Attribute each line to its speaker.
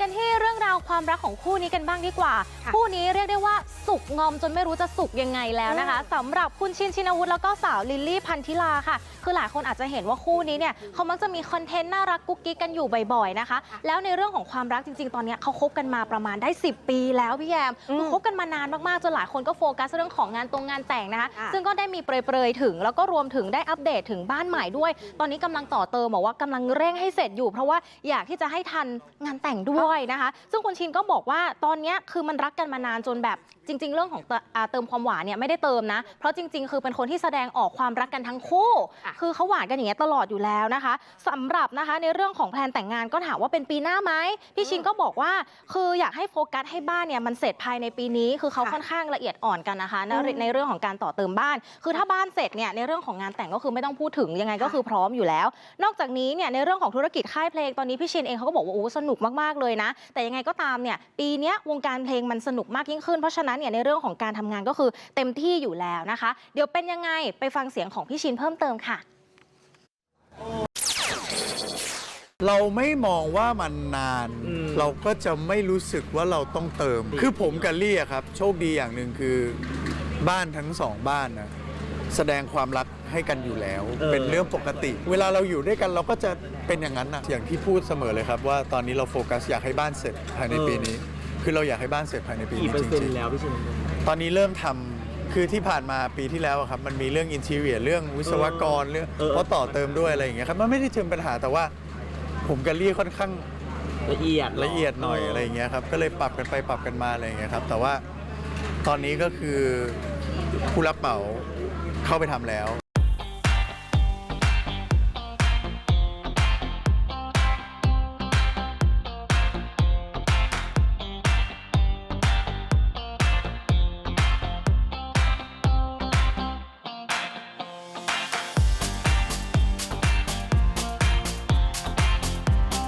Speaker 1: กันที่ เรื่องราวความรักของคู่นี้กันบ้างดีกว่า
Speaker 2: ค่ะ
Speaker 1: คู่นี้เรียกได้ว่าสุกงอมจนไม่รู้จะสุกยังไงแล้วนะคะสำหรับคุณชินชินวุฒิแล้วก็สาวลิลลี่พันธิลาค่ะ คือหลายคนอาจจะเห็นว่าคู่นี้เนี่ยเขามักจะมีคอนเทนต์น่ารักกุ๊กกิ๊กกันอยู่บ่อยๆนะคะ แล้วในเรื่องของความรักจริง ๆ ตอนเนี้ยเขาคบกันมาประมาณได้ 10 ปีแล้วพี่แยม
Speaker 2: อืม
Speaker 1: คือคบกันมานานมากๆจนหลายคนก็โฟกัสเรื่องของงานตรงงานแต่งนะคะ
Speaker 2: ค่ะ
Speaker 1: ซึ่งก็ได้มีเปรยๆถึง แล้วก็รวมถึงได้อัปเดตถึงบ้านใหม่ด้วย ตอนนี้กำลังต่อเติมบอกว่ากำลังเร่งให้เสร็จอยู่ เพราะว่าอยากที่จะให้ทันงานแต่งด้วยนะคะ ซึ่งคุณชินก็บอกว่าตอนนี้คือมันรักกันมานานจนแบบ จริง ๆ เรื่องของเตอ่าเติมความหวานเนี่ยไม่ได้เติมนะ เพราะจริง ๆ คือเป็นคนที่แสดงออกความรักกันทั้งคู่
Speaker 2: ค่ะ
Speaker 1: คือเขาหวานกันอย่างเงี้ยตลอดอยู่แล้วนะคะสำหรับนะคะในเรื่องของแพลนแต่งงานก็ถามว่าเป็นปีหน้าไหมพี่ชินก็บอกว่า คืออยากให้โฟกัสให้บ้านเนี่ยมันเสร็จภายในปีนี้คือเขา
Speaker 2: ค่ะ
Speaker 1: ค่อนข้างละเอียดอ่อนกันนะคะใน
Speaker 2: อืม
Speaker 1: ในเรื่องของการต่อเติมบ้าน คือถ้าบ้านเสร็จเนี่ยในเรื่องของงานแต่งก็คือไม่ต้องพูดถึงยังไงก็
Speaker 2: ค่ะ
Speaker 1: คือพร้อมอยู่แล้ว นอกจากนี้เนี่ยในเรื่องของธุรกิจค่ายเพลงตอนนี้พี่ชินเองเขาก็บอกว่าโอ้สนุกมากๆเลยนะ แต่ยังไงก็ตามเนี่ยปีเนี้ยวงการเพลงมันสนุกมากยิ่งขึ้นเพราะฉะนั้นเนี่ยในเรื่องของการทำงานก็คือเต็มที่อยู่แล้วนะคะ เดี๋ยวเป็นยังไงไปฟังเสียงของพี่ชินเพิ่มเติมค่ะ
Speaker 3: เราไม่มองว่ามันนาน
Speaker 4: อืม
Speaker 3: เราก็จะไม่รู้สึกว่าเราต้องเติม คือผมกับลี่อะครับ โชคดีอย่างหนึ่งคือบ้านทั้งสองบ้านนะแสดงความรักให้กันอยู่แล้ว
Speaker 4: เออ
Speaker 3: เป็นเรื่องปกติ เวลาเราอยู่ด้วยกันเราก็จะเป็นอย่างนั้นนะอย่างที่พูดเสมอเลยครับ ว่าตอนนี้เราโฟกัสอยากให้บ้านเสร็จภายในปีนี้ คือเราอยากให้บ้านเสร็จภายในปี
Speaker 4: กี่
Speaker 3: นี้
Speaker 4: เปอ
Speaker 3: จ
Speaker 4: ร์เซ็น
Speaker 3: ริง
Speaker 4: ต์แล้วพี่ชิน
Speaker 3: ๆ ตอนนี้เริ่มทำคือที่ผ่านมาปีที่แล้วอะครับ มันมีเรื่องอินทีเรียเรื่องวิศวกรเรื่อง
Speaker 4: เออ
Speaker 3: เพราะต่อเติมด้วยอะไรอย่างเงี้ยครับมันไม่ได้ถึงปัญหาแต่ว่า ผมกับลี่ค่อนข้าง
Speaker 4: ละเอียดหร
Speaker 3: ละเอียดหน่อยอะไรอย่างเงี้ยครับ ก็เลยปรับกันไปปรับกันมาอะไรอย่างเงี้ยครับ แต่ว่าตอนนี้ก็คือผู้รับเหมาเข้าไปทำแล้ว